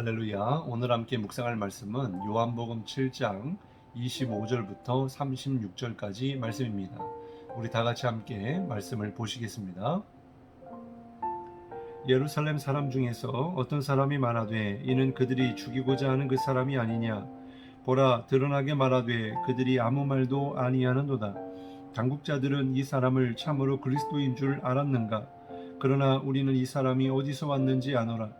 할렐루야. 오늘 함께 묵상할 말씀은 요한복음 7장 25절부터 36절까지 말씀입니다. 우리 다 같이 함께 말씀을 보시겠습니다. 예루살렘 사람 중에서 어떤 사람이 말하되 이는 그들이 죽이고자 하는 그 사람이 아니냐 보라 드러나게 말하되 그들이 아무 말도 아니하는도다 당국자들은 이 사람을 참으로 그리스도인 줄 알았는가 그러나 우리는 이 사람이 어디서 왔는지 아노라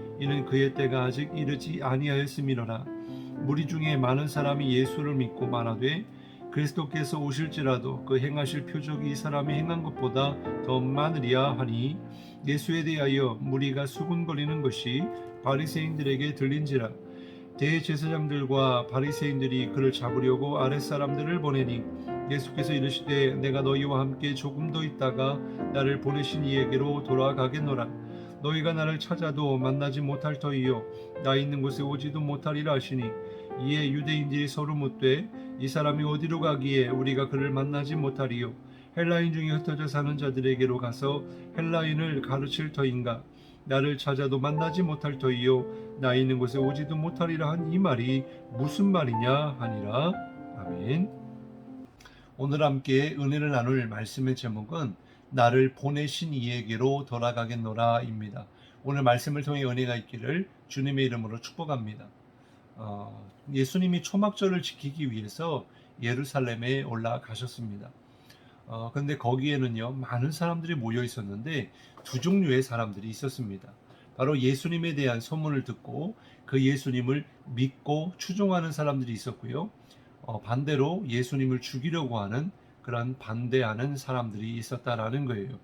이는 그의 때가 아직 이르지 아니하였음이로라. 무리 중에 많은 사람이 예수를 믿고 말하되 그리스도께서 오실지라도 그 행하실 표적이 이 사람이 행한 것보다 더 많으리야 하니 예수에 대하여 무리가 수군거리는 것이 바리새인들에게 들린지라. 대제사장들과 바리새인들이 그를 잡으려고 아랫사람들을 보내니 예수께서 이르시되 내가 너희와 함께 조금 더 있다가 나를 보내신 이에게로 돌아가겠노라 너희가 나를 찾아도 만나지 못할 터이요. 나 있는 곳에 오지도 못하리라 하시니 이에 유대인들이 서로 묻되 이 사람이 어디로 가기에 우리가 그를 만나지 못하리요? 헬라인 중에 흩어져 사는 자들에게로 가서 헬라인을 가르칠 터인가? 나를 찾아도 만나지 못할 터이요. 나 있는 곳에 오지도 못하리라 한 이 말이 무슨 말이냐 하니라. 아멘. 오늘 함께 은혜를 나눌 말씀의 제목은 나를 보내신 이에게로 돌아가겠노라입니다. 오늘 말씀을 통해 은혜가 있기를 주님의 이름으로 축복합니다. 어, 예수님이 초막절을 지키기 위해서 예루살렘에 올라가셨습니다. 어, 근데 거기에는요 많은 사람들이 모여 있었는데 두 종류의 사람들이 있었습니다. 바로 예수님에 대한 소문을 듣고 그 예수님을 믿고 추종하는 사람들이 있었고요. 어, 반대로 예수님을 죽이려고 하는 그런 반대하는 사람들이 있었다라는 거예요.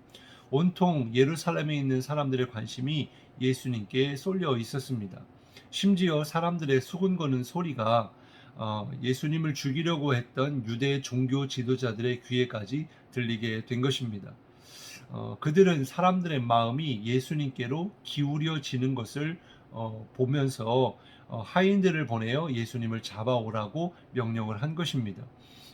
온통 예루살렘에 있는 사람들의 관심이 예수님께 쏠려 있었습니다. 심지어 사람들의 수군거는 소리가 어, 예수님을 죽이려고 했던 유대 종교 지도자들의 귀에까지 들리게 된 것입니다. 어, 그들은 사람들의 마음이 예수님께로 기울여지는 것을 어, 보면서 어, 하인들을 보내어 예수님을 잡아오라고 명령을 한 것입니다.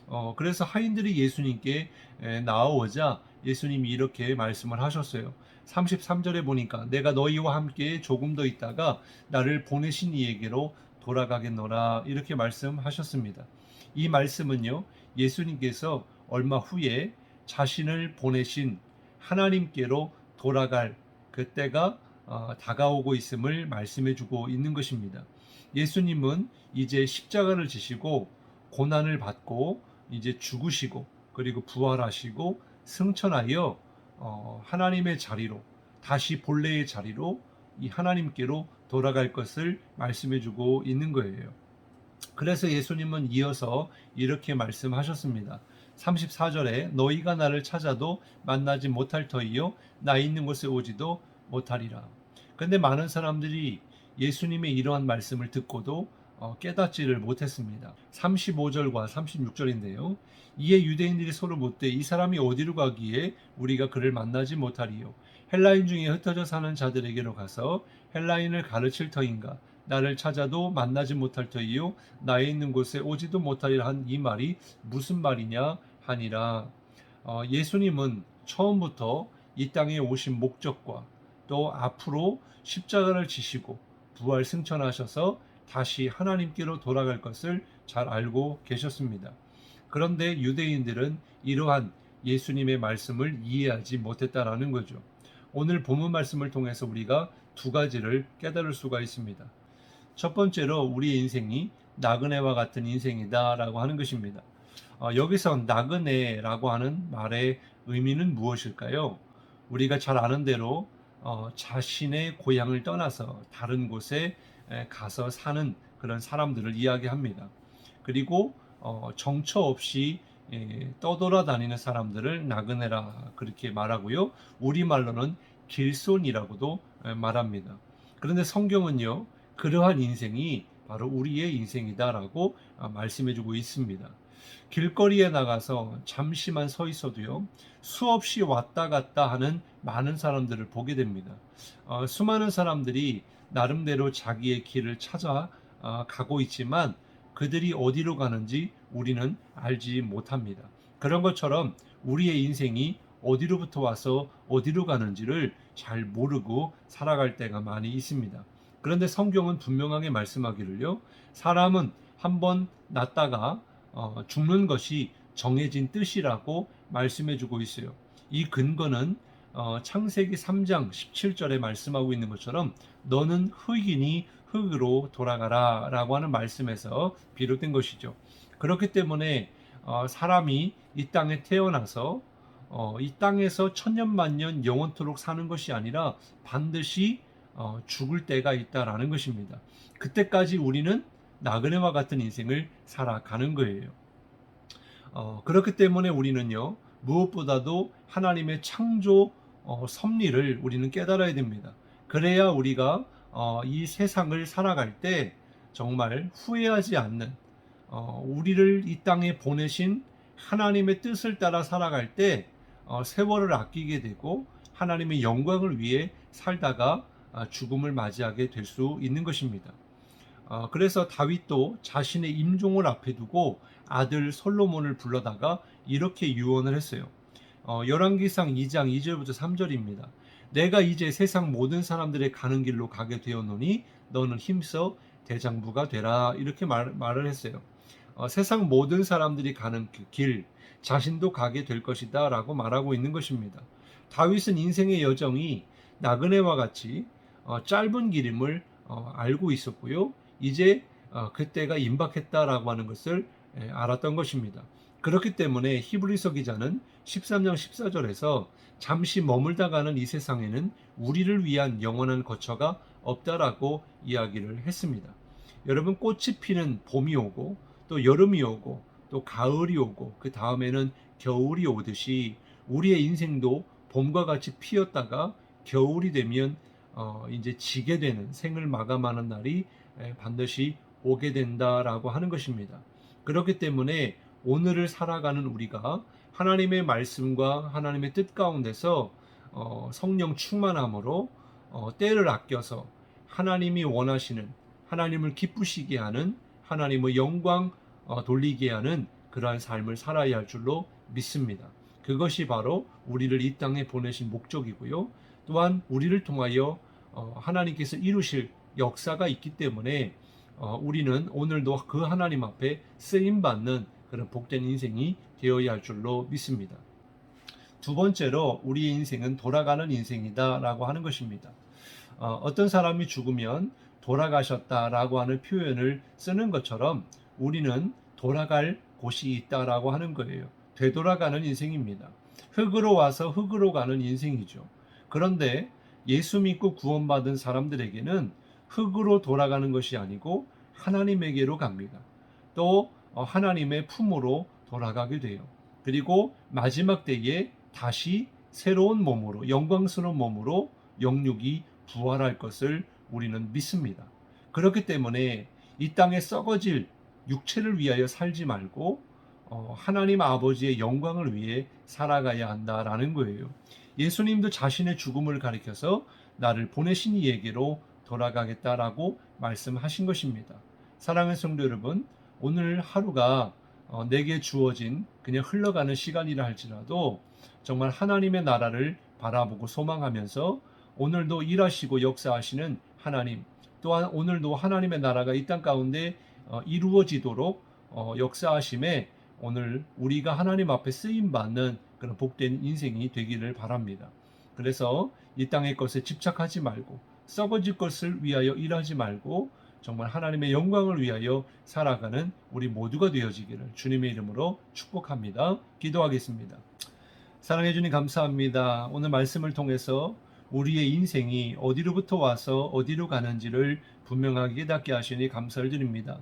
어, 그래서 하인들이 예수님께 에, 나아오자 예수님이 이렇게 말씀을 하셨어요. 33절에 보니까 내가 너희와 함께 조금 더 있다가 나를 보내신 이에게로 돌아가겠노라 이렇게 말씀하셨습니다. 이 말씀은요 예수님께서 얼마 후에 자신을 보내신 하나님께로 돌아갈 그때가 어, 다가오고 있음을 말씀해 주고 있는 것입니다. 예수님은 이제 십자가를 지시고 고난을 받고 이제 죽으시고 그리고 부활하시고 승천하여 어, 하나님의 자리로 다시 본래의 자리로 이 하나님께로 돌아갈 것을 말씀해주고 있는 거예요. 그래서 예수님은 이어서 이렇게 말씀하셨습니다. 34절에 너희가 나를 찾아도 만나지 못할 터이요 나 있는 곳에 오지도 못하리라. 근데 많은 사람들이 예수님의 이러한 말씀을 듣고도 어, 깨닫지를 못했습니다. 35절과 36절인데요. 이에 유대인들이 서로 묻되 이 사람이 어디로 가기에 우리가 그를 만나지 못하리요. 헬라인 중에 흩어져 사는 자들에게로 가서 헬라인을 가르칠 터인가 나를 찾아도 만나지 못할 터이요 나에 있는 곳에 오지도 못하리라 한 이 말이 무슨 말이냐 하니라. 어, 예수님은 처음부터 이 땅에 오신 목적과 또 앞으로 십자가를 지시고 부활 승천하셔서 다시 하나님께로 돌아갈 것을 잘 알고 계셨습니다. 그런데 유대인들은 이러한 예수님의 말씀을 이해하지 못했다라는 거죠. 오늘 본문 말씀을 통해서 우리가 두 가지를 깨달을 수가 있습니다. 첫 번째로 우리의 인생이 나그네와 같은 인생이다라고 하는 것입니다. 어, 여기서 나그네라고 하는 말의 의미는 무엇일까요? 우리가 잘 아는 대로 어, 자신의 고향을 떠나서 다른 곳에 에, 가서 사는 그런 사람들을 이야기합니다. 그리고 어, 정처 없이 예, 떠돌아다니는 사람들을 나그네라 그렇게 말하고요. 우리말로는 길손이라고도 에, 말합니다. 그런데 성경은요, 그러한 인생이 바로 우리의 인생이다라고 아, 말씀해주고 있습니다. 길거리에 나가서 잠시만 서 있어도요 수없이 왔다 갔다 하는 많은 사람들을 보게 됩니다. 어, 수많은 사람들이 나름대로 자기의 길을 찾아 어, 가고 있지만 그들이 어디로 가는지 우리는 알지 못합니다. 그런 것처럼 우리의 인생이 어디로부터 와서 어디로 가는지를 잘 모르고 살아갈 때가 많이 있습니다. 그런데 성경은 분명하게 말씀하기를요, 사람은 한번 났다가 어, 죽는 것이 정해진 뜻이라고 말씀해주고 있어요. 이 근거는 어, 창세기 3장 17절에 말씀하고 있는 것처럼 너는 흙이니 흙으로 돌아가라 라고 하는 말씀에서 비롯된 것이죠. 그렇기 때문에 어, 사람이 이 땅에 태어나서 어, 이 땅에서 천년만년 영원토록 사는 것이 아니라 반드시 어, 죽을 때가 있다라는 것입니다. 그때까지 우리는 나그네와 같은 인생을 살아가는 거예요. 어, 그렇기 때문에 우리는요 무엇보다도 하나님의 창조 어, 섭리를 우리는 깨달아야 됩니다. 그래야 우리가 어, 이 세상을 살아갈 때 정말 후회하지 않는 어, 우리를 이 땅에 보내신 하나님의 뜻을 따라 살아갈 때 어, 세월을 아끼게 되고 하나님의 영광을 위해 살다가 아, 죽음을 맞이하게 될 수 있는 것입니다. 어, 그래서 다윗도 자신의 임종을 앞에 두고 아들 솔로몬을 불러다가 이렇게 유언을 했어요. 어, 열왕기상 2장 2절부터 3절입니다. 내가 이제 세상 모든 사람들의 가는 길로 가게 되었노니 너는 힘써 대장부가 되라 이렇게 말, 말을 했어요. 어, 세상 모든 사람들이 가는 그 길, 자신도 가게 될 것이다 라고 말하고 있는 것입니다. 다윗은 인생의 여정이 나그네와 같이 어, 짧은 길임을 어, 알고 있었고요. 이제 어, 그때가 임박했다라고 하는 것을 에, 알았던 것입니다. 그렇기 때문에 히브리서 기자는 13장 14절에서 잠시 머물다 가는 이 세상에는 우리를 위한 영원한 거처가 없다라고 이야기를 했습니다. 여러분 꽃이 피는 봄이 오고 또 여름이 오고 또 가을이 오고 그 다음에는 겨울이 오듯이 우리의 인생도 봄과 같이 피었다가 겨울이 되면 어, 이제 지게 되는 생을 마감하는 날이 에, 반드시 오게 된다라고 하는 것입니다. 그렇기 때문에 오늘을 살아가는 우리가 하나님의 말씀과 하나님의 뜻 가운데서 어, 성령 충만함으로 어, 때를 아껴서 하나님이 원하시는 하나님을 기쁘시게 하는 하나님의 영광 어, 돌리게 하는 그러한 삶을 살아야 할 줄로 믿습니다. 그것이 바로 우리를 이 땅에 보내신 목적이고요. 또한 우리를 통하여 어, 하나님께서 이루실 역사가 있기 때문에 어, 우리는 오늘도 그 하나님 앞에 쓰임 받는 그런 복된 인생이 되어야 할 줄로 믿습니다. 두 번째로 우리의 인생은 돌아가는 인생이다라고 하는 것입니다. 어, 어떤 사람이 죽으면 돌아가셨다라고 하는 표현을 쓰는 것처럼 우리는 돌아갈 곳이 있다라고 하는 거예요. 되돌아가는 인생입니다. 흙으로 와서 흙으로 가는 인생이죠. 그런데 예수 믿고 구원받은 사람들에게는 흙으로 돌아가는 것이 아니고 하나님에게로 갑니다. 또 어, 하나님의 품으로 돌아가게 돼요. 그리고 마지막 때에 다시 새로운 몸으로 영광스러운 몸으로 영육이 부활할 것을 우리는 믿습니다. 그렇기 때문에 이 땅에 썩어질 육체를 위하여 살지 말고 어, 하나님 아버지의 영광을 위해 살아가야 한다라는 거예요. 예수님도 자신의 죽음을 가리켜서 나를 보내신 이에게로 돌아가겠다라고 말씀하신 것입니다. 사랑하는 성도 여러분, 오늘 하루가 어, 내게 주어진 그냥 흘러가는 시간이라 할지라도 정말 하나님의 나라를 바라보고 소망하면서 오늘도 일하시고 역사하시는 하나님, 또한 오늘도 하나님의 나라가 이 땅 가운데 어, 이루어지도록 어, 역사하심에 오늘 우리가 하나님 앞에 쓰임 받는 그런 복된 인생이 되기를 바랍니다. 그래서 이 땅의 것에 집착하지 말고 썩어질 것을 위하여 일하지 말고 정말 하나님의 영광을 위하여 살아가는 우리 모두가 되어지기를 주님의 이름으로 축복합니다. 기도하겠습니다. 사랑해 주님 감사합니다. 오늘 말씀을 통해서 우리의 인생이 어디로부터 와서 어디로 가는지를 분명하게 깨닫게 하시니 감사를 드립니다.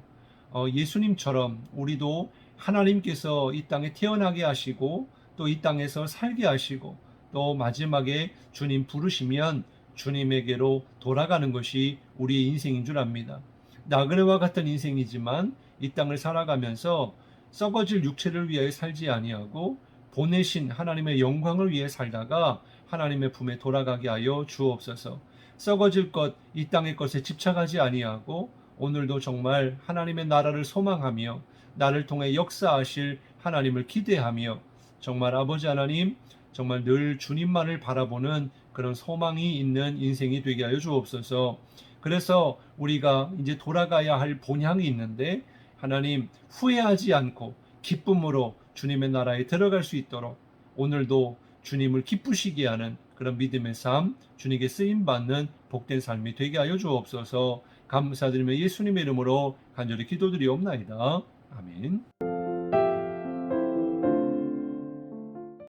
어, 예수님처럼 우리도 하나님께서 이 땅에 태어나게 하시고 또 이 땅에서 살게 하시고 또 마지막에 주님 부르시면 주님에게로 돌아가는 것이 우리의 인생인 줄 압니다. 나그네와 같은 인생이지만 이 땅을 살아가면서 썩어질 육체를 위하여 살지 아니하고 보내신 하나님의 영광을 위해 살다가 하나님의 품에 돌아가게 하여 주옵소서. 썩어질 것, 이 땅의 것에 집착하지 아니하고 오늘도 정말 하나님의 나라를 소망하며 나를 통해 역사하실 하나님을 기대하며 정말 아버지 하나님 정말 늘 주님만을 바라보는 그런 소망이 있는 인생이 되게 하여 주옵소서. 그래서 우리가 이제 돌아가야 할 본향이 있는데 하나님 후회하지 않고 기쁨으로 주님의 나라에 들어갈 수 있도록 오늘도 주님을 기쁘시게 하는 그런 믿음의 삶, 주님께 쓰임 받는 복된 삶이 되게 하여 주옵소서. 감사드리며 예수님의 이름으로 간절히 기도드리옵나이다. 아멘.